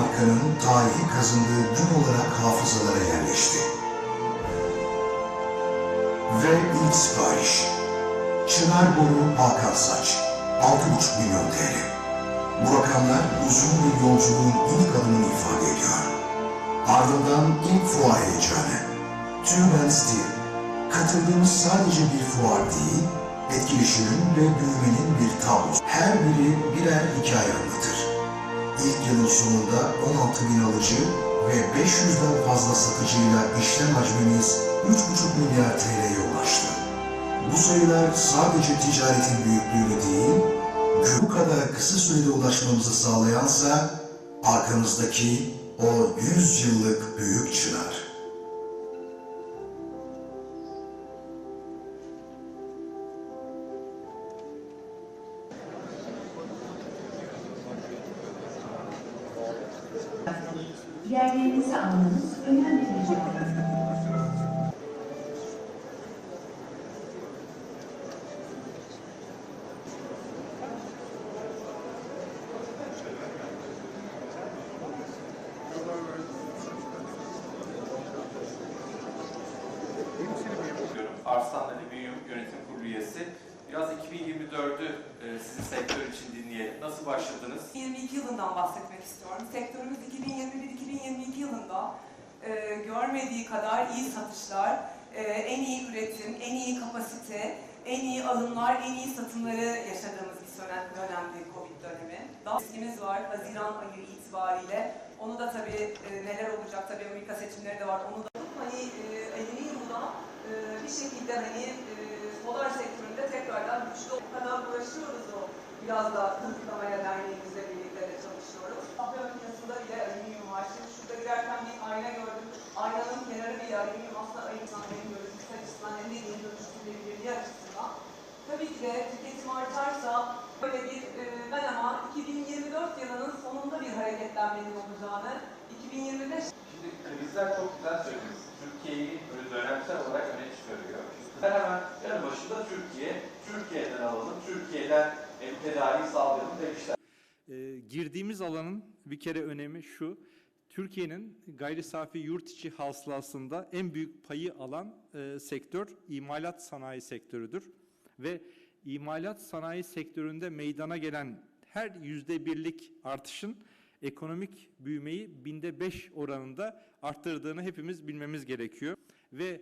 fabrikanın tarihi kazındığı gün olarak hafızalara yerleşti. Ve ilk sipariş. Çınar Boru Hakan Saç. 6,5 milyon TL. Bu rakamlar uzun bir yolculuğun ilk adımını ifade ediyor. Ardından ilk fuar heyecanı. And Steel. Katıldığımız sadece bir fuar değil, etkileşimin ve büyümenin bir tablosu. Her biri birer hikaye anlatır. İlk yılın sonunda 16 bin alıcı ve 500'den fazla satıcıyla işlem hacmimiz 3,5 milyar TL'ye ulaştı. Bu sayılar sadece ticaretin büyüklüğünü değil, bu kadar kısa sürede ulaşmamızı sağlayansa arkamızdaki o 100 yıllık büyük çınar. Yerlerinizi almanız önemli rica diyorum. Arslanlı Büyüm Yönetim Kurulu üyesi. Biraz 2024'ü e, sizin sektör için dinleyelim. Nasıl başladınız? 2022 yılından bahsetmek istiyorum. Sektörümüz 2021-2022 yılında e, görmediği kadar iyi satışlar, e, en iyi üretim, en iyi kapasite, en iyi alımlar, en iyi satımları yaşadığımız bir dönem, dönemdi Covid dönemi. Daha riskimiz var Haziran ayı itibariyle. Onu da tabii e, neler olacak tabii Amerika seçimleri de var. Onu da hani e, alüminyumda e, bir şekilde hani e, solar sektöründe tekrardan güçlü o kadar uğraşıyoruz o biraz da hızlamaya derneğimizle birlikte de çalışıyoruz. Kahve makinesinde bile alüminyum var. Şimdi şurada girerken bir ayna gördüm. Aynanın alüminyum aslında ayıptan hem görüntüsü açısından hem de yeni dönüştürülebilirliği açısından. Tabii ki de tüketim artarsa böyle bir e, ben ama 2024 yılının sonunda bir hareketlenmenin olacağını, 2025 Şimdi krizler çok güzel söylediniz. Türkiye'yi böyle dönemsel olarak öne çıkarıyor. Ben hemen yanı başında Türkiye, Türkiye'den alalım, Türkiye'den tedariği sağlayalım demişler. Ee, girdiğimiz alanın bir kere önemi şu. Türkiye'nin gayri safi yurt içi hasılasında en büyük payı alan e, sektör imalat sanayi sektörüdür. Ve imalat sanayi sektöründe meydana gelen her yüzde birlik artışın ekonomik büyümeyi binde beş oranında arttırdığını hepimiz bilmemiz gerekiyor. Ve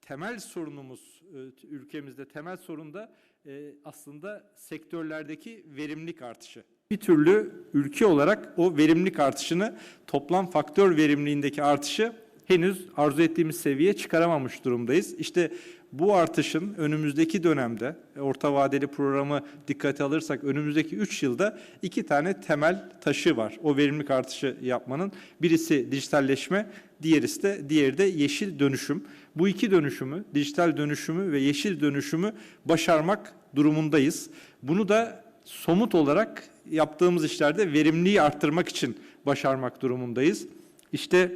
temel sorunumuz e, ülkemizde temel sorun da e, aslında sektörlerdeki verimlilik artışı. Bir türlü ülke olarak o verimlilik artışını toplam faktör verimliliğindeki artışı henüz arzu ettiğimiz seviyeye çıkaramamış durumdayız. İşte bu artışın önümüzdeki dönemde orta vadeli programı dikkate alırsak önümüzdeki 3 yılda iki tane temel taşı var. O verimlilik artışı yapmanın birisi dijitalleşme, diğerisi de diğeri de yeşil dönüşüm. Bu iki dönüşümü, dijital dönüşümü ve yeşil dönüşümü başarmak durumundayız. Bunu da somut olarak yaptığımız işlerde verimliliği arttırmak için başarmak durumundayız. İşte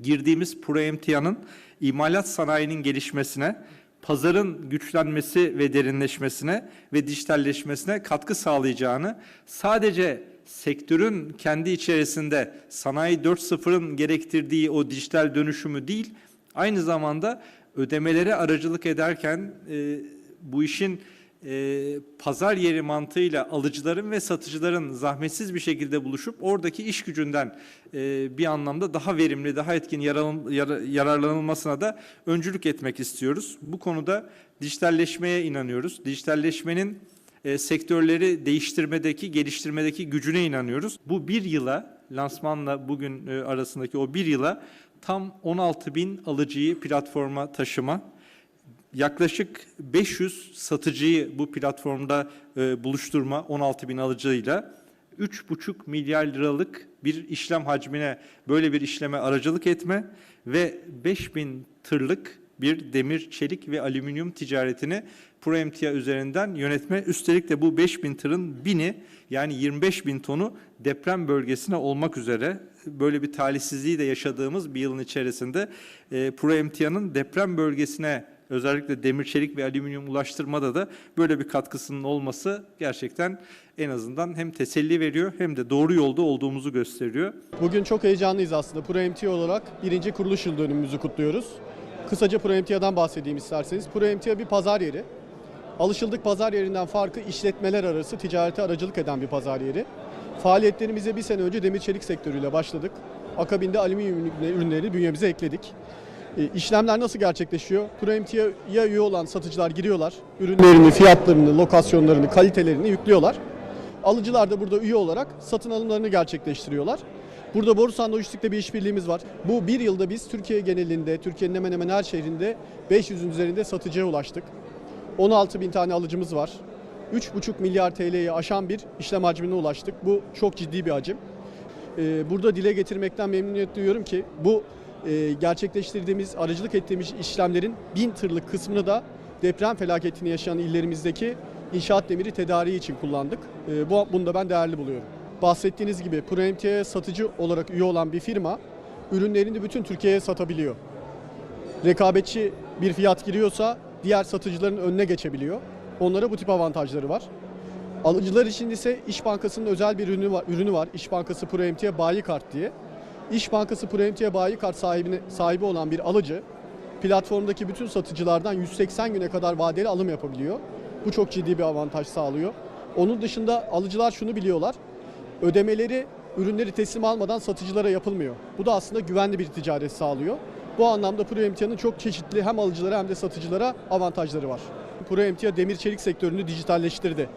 girdiğimiz Proemtia'nın imalat sanayinin gelişmesine, pazarın güçlenmesi ve derinleşmesine ve dijitalleşmesine katkı sağlayacağını sadece sektörün kendi içerisinde sanayi 4.0'ın gerektirdiği o dijital dönüşümü değil, aynı zamanda ödemelere aracılık ederken e, bu işin e, pazar yeri mantığıyla alıcıların ve satıcıların zahmetsiz bir şekilde buluşup oradaki iş gücünden e, bir anlamda daha verimli, daha etkin yararlan- yara- yararlanılmasına da öncülük etmek istiyoruz. Bu konuda dijitalleşmeye inanıyoruz. Dijitalleşmenin e, sektörleri değiştirmedeki, geliştirmedeki gücüne inanıyoruz. Bu bir yıla, lansmanla bugün e, arasındaki o bir yıla tam 16 bin alıcıyı platforma taşıma, yaklaşık 500 satıcıyı bu platformda e, buluşturma 16 bin alıcıyla 3,5 milyar liralık bir işlem hacmine böyle bir işleme aracılık etme ve 5000 tırlık bir demir, çelik ve alüminyum ticaretini Proemtia üzerinden yönetme. Üstelik de bu 5000 tırın bini yani 25 bin tonu deprem bölgesine olmak üzere böyle bir talihsizliği de yaşadığımız bir yılın içerisinde e, Proemtia'nın deprem bölgesine özellikle demir çelik ve alüminyum ulaştırmada da böyle bir katkısının olması gerçekten en azından hem teselli veriyor hem de doğru yolda olduğumuzu gösteriyor. Bugün çok heyecanlıyız aslında. ProMT olarak birinci kuruluş yıl dönümümüzü kutluyoruz. Kısaca ProMT'den bahsedeyim isterseniz. ProMT bir pazar yeri. Alışıldık pazar yerinden farkı işletmeler arası ticarete aracılık eden bir pazar yeri. Faaliyetlerimize bir sene önce demir çelik sektörüyle başladık. Akabinde alüminyum ürünleri bünyemize ekledik. E, İşlemler nasıl gerçekleşiyor? ProMT'ye üye olan satıcılar giriyorlar. Ürünlerini, fiyatlarını, lokasyonlarını, kalitelerini yüklüyorlar. Alıcılar da burada üye olarak satın alımlarını gerçekleştiriyorlar. Burada Borusan Lojistik'le bir işbirliğimiz var. Bu bir yılda biz Türkiye genelinde, Türkiye'nin hemen hemen her şehrinde 500'ün üzerinde satıcıya ulaştık. 16 bin tane alıcımız var. 3,5 milyar TL'yi aşan bir işlem hacmine ulaştık. Bu çok ciddi bir hacim. Ee, Burada dile getirmekten memnuniyet duyuyorum ki bu e, gerçekleştirdiğimiz, aracılık ettiğimiz işlemlerin bin tırlık kısmını da deprem felaketini yaşayan illerimizdeki inşaat demiri tedariği için kullandık. Ee, Bu, bunu da ben değerli buluyorum. Bahsettiğiniz gibi ProMT'ye satıcı olarak üye olan bir firma ürünlerini bütün Türkiye'ye satabiliyor. Rekabetçi bir fiyat giriyorsa diğer satıcıların önüne geçebiliyor. Onlara bu tip avantajları var. Alıcılar için ise İş Bankası'nın özel bir ürünü var. Ürünü var. İş Bankası ProMT'ye bayi kart diye. İş Bankası ProMT'ye bayi kart sahibine, sahibi olan bir alıcı platformdaki bütün satıcılardan 180 güne kadar vadeli alım yapabiliyor. Bu çok ciddi bir avantaj sağlıyor. Onun dışında alıcılar şunu biliyorlar. Ödemeleri ürünleri teslim almadan satıcılara yapılmıyor. Bu da aslında güvenli bir ticaret sağlıyor. Bu anlamda ProMT'nin çok çeşitli hem alıcılara hem de satıcılara avantajları var. ProMT demir çelik sektörünü dijitalleştirdi.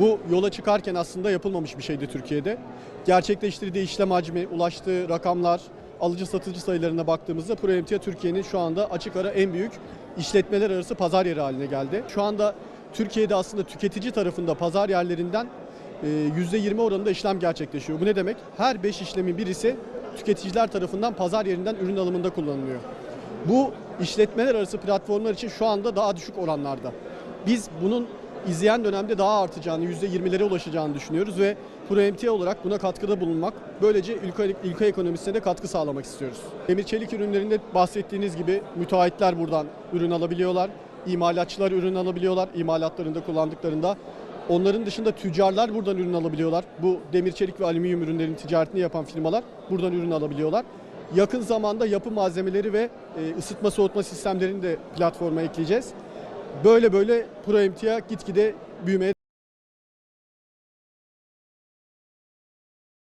Bu yola çıkarken aslında yapılmamış bir şeydi Türkiye'de. Gerçekleştirdiği işlem hacmi, ulaştığı rakamlar, alıcı satıcı sayılarına baktığımızda ProMT Türkiye'nin şu anda açık ara en büyük işletmeler arası pazar yeri haline geldi. Şu anda Türkiye'de aslında tüketici tarafında pazar yerlerinden e, %20 oranında işlem gerçekleşiyor. Bu ne demek? Her 5 işlemin birisi tüketiciler tarafından pazar yerinden ürün alımında kullanılıyor. Bu işletmeler arası platformlar için şu anda daha düşük oranlarda. Biz bunun izleyen dönemde daha artacağını, %20'lere ulaşacağını düşünüyoruz ve ProMT olarak buna katkıda bulunmak, böylece ülke, ülke ekonomisine de katkı sağlamak istiyoruz. Demir çelik ürünlerinde bahsettiğiniz gibi müteahhitler buradan ürün alabiliyorlar, imalatçılar ürün alabiliyorlar imalatlarında kullandıklarında. Onların dışında tüccarlar buradan ürün alabiliyorlar. Bu demir çelik ve alüminyum ürünlerin ticaretini yapan firmalar buradan ürün alabiliyorlar. Yakın zamanda yapı malzemeleri ve e, ısıtma soğutma sistemlerini de platforma ekleyeceğiz. Böyle böyle ProMT'ye gitgide büyümeye